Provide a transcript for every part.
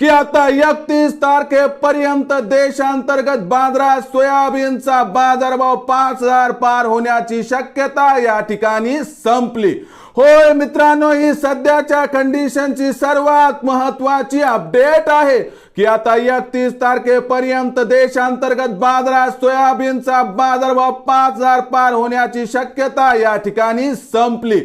की आता एकतीस तारखेपर्यंत देशांतर्गत बाजारात सोयाबीनचा बाजारभाव पाच हजार पार होण्याची शक्यता या ठिकाणी संपली. होय मित्रांनो ही सध्याच्या कंडिशनची सर्वात महत्वाची अपडेट आहे की आता एकतीस तारखेपर्यंत देशांतर्गत बाजारात सोयाबीनचा बाजारभाव पाच हजार पार होण्याची शक्यता या ठिकाणी संपली.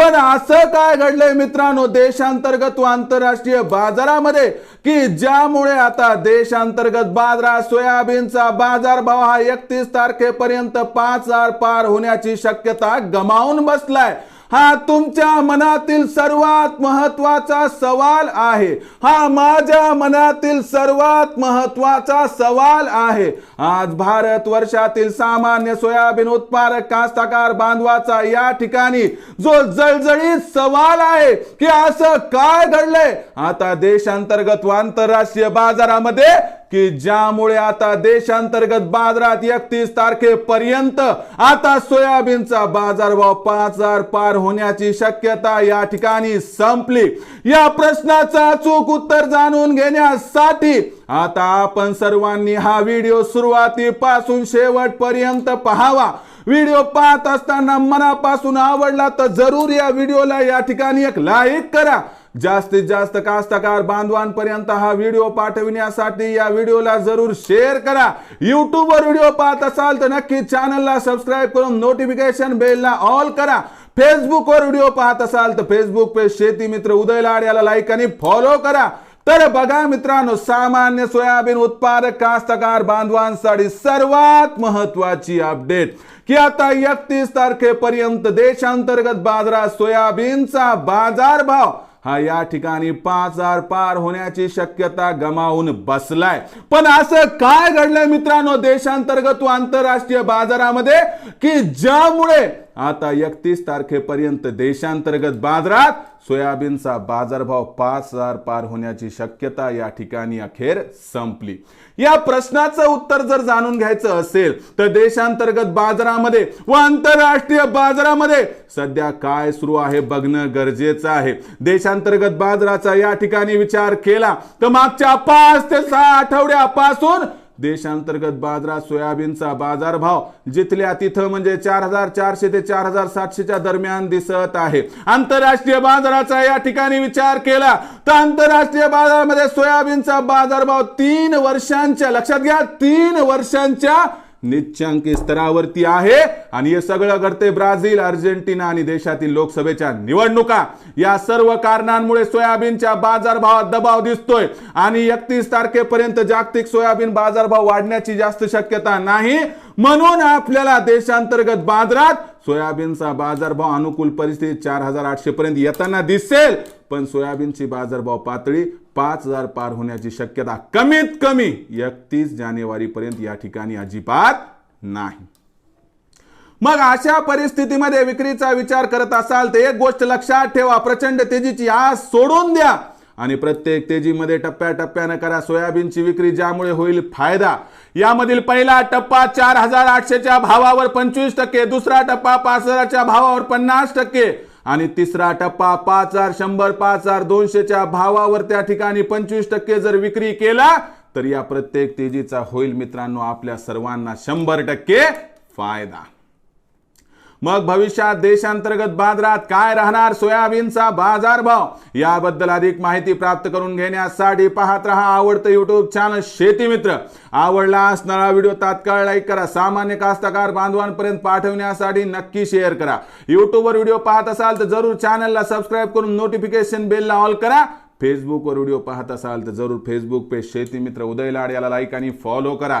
पण असं काय घडलंय मित्रांनो? देशांतर्गत व आंतरराष्ट्रीय बाजारामध्ये की ज्यामुळे आता देशांतर्गत बाजारात सोयाबीनचा बाजारभाव हा एकतीस तारखेपर्यंत पाच हजार पार होण्याची शक्यता गमावून बसलाय. हा तुमच्या मनातील सर्वात महत्त्वाचा सवाल आहे. हा माझ्या मनातील सर्वात महत्त्वाचा सवाल आहे. आज भारत वर्षातील सामान्य सोयाबीन उत्पादक कास्तकार बांधवाचा या ठिकाणी जो जळजळीत सवाल आहे की असं काय घडलंय? आता देशांतर्गत व आंतरराष्ट्रीय बाजारामध्ये की ज्यामुळे आता देशांतर्गत बाजारात एकतीस तारखेपर्यंत आता सोयाबीनचा बाजारभाव पाच हजार पार होण्याची शक्यता या ठिकाणी संपली. या प्रश्नाचं अचूक उत्तर जाणून घेण्यासाठी आता आपण सर्वांनी हा व्हिडिओ सुरुवातीपासून शेवटपर्यंत पाहावा. व्हिडिओ पाहत असताना मनापासून आवडला तर जरूर या व्हिडिओला या ठिकाणी एक लाईक करा. जास्तीत जास्त कास्तकार बांधवांपर्यंत हा व्हिडिओ पाठविण्यासाठी या व्हिडिओला जरूर शेअर करा. युट्यूबवर व्हिडिओ पाहत असाल तर नक्की चॅनलला सबस्क्राईब करून नोटिफिकेशन बेलला ऑल करा. फेसबुकवर व्हिडिओ पाहत असाल तर फेसबुक पेज शेती मित्र उदय लाड याला लाईक आणि फॉलो करा. तर बघा मित्रांनो सामान्य सोयाबीन उत्पादक कास्तकार बांधवांसाठी सर्वात महत्वाची अपडेट की आता एकतीस तारखेपर्यंत देशांतर्गत बाजारात सोयाबीनचा बाजारभाव हा या ठिकाणी पाच हजार पार होण्याची शक्यता गमावून बसलाय. पण असं काय घडलंय मित्रांनो देशांतर्गत व आंतरराष्ट्रीय बाजारामध्ये? की ज्यामुळे आता एकतीस तारखेपर्यंत देशांतर्गत बाजारात सोयाबीनचा बाजारभाव पाच हजार पार होण्याची शक्यता या ठिकाणी अखेर संपली. या प्रश्नाचं उत्तर जर जाणून घ्यायचं असेल तर देशांतर्गत बाजारामध्ये व आंतरराष्ट्रीय बाजारामध्ये सध्या काय सुरू आहे बघणं गरजेचं आहे. देशांतर्गत बाजाराचा या ठिकाणी विचार केला तर मागच्या पाच ते सहा आठवड्यापासून देशांतर्गत बाजारात सोयाबीनचा बाजारभाव जिथल्या तिथं म्हणजे चार हजार चारशे ते चार हजार सातशेच्या दरम्यान दिसत आहे. आंतरराष्ट्रीय बाजाराचा या ठिकाणी विचार केला तर आंतरराष्ट्रीय बाजारामध्ये सोयाबीनचा बाजारभाव तीन वर्षांच्या लक्षात घ्या तीन वर्षांच्या निच्चांकी स्तरावरती आहे. आणि हे सगळं घडते ब्राझील अर्जेंटिना आणि देशातील लोकसभेच्या निवडणुका. या सर्व कारणांमुळे सोयाबीनच्या बाजारभावात दबाव दिसतोय. आणि एकतीस तारखेपर्यंत जागतिक सोयाबीन बाजारभाव वाढण्याची जास्त शक्यता नाही. म्हणून आपल्याला देशांतर्गत बाजारात सोयाबीनचा बाजारभाव अनुकूल परिस्थिती चार हजार आठशे पर्यंत येताना दिसेल. पण सोयाबीनची बाजारभाव पातळी पाच हजार पार होण्याची शक्यता कमीत कमी एकतीस जानेवारी पर्यंत या ठिकाणी अजिबात नाही. मग अशा परिस्थितीमध्ये विक्रीचा विचार करत असाल तर एक गोष्ट लक्षात ठेवा. प्रचंड तेजीची आज सोडून द्या. आणि प्रत्येक तेजीमध्ये टप्प्याटप्प्यानं करा सोयाबीनची विक्री ज्यामुळे होईल फायदा. यामधील पहिला टप्पा चार हजार आठशेच्या भावावर पंचवीस टक्के दुसरा टप्पा पाच हजारच्या भावावर पन्नास टक्के आणि तिसरा टप्पा पाच हजार शंभर पाच हजार दोनशेच्या भावावर त्या ठिकाणी पंचवीस टक्के जर विक्री केला तर या प्रत्येक तेजीचा होईल मित्रांनो आपल्या सर्वांना शंभर टक्के फायदा. मग भविष्यात देशांतर्गत बाजारात काय राहणार? सोयाबीनचा बाजारभाव याबद्दल अधिक माहिती प्राप्त करून घेण्यासाठी पाहत रहा आवडतं युट्यूब चॅनल शेती मित्र. आवडला असणारा व्हिडिओ तात्काळ लाईक करा. सामान्य कास्तकार बांधवांपर्यंत पाठवण्यासाठी नक्की शेअर करा. युट्यूबवर व्हिडिओ पाहत असाल तर जरूर चॅनलला सबस्क्राईब करून नोटिफिकेशन बेलला ऑल करा. फेसबुकवर व्हिडिओ पाहत असाल तर जरूर फेसबुक पेज शेती मित्र. उदय लाड याला लाईक आणि फॉलो करा.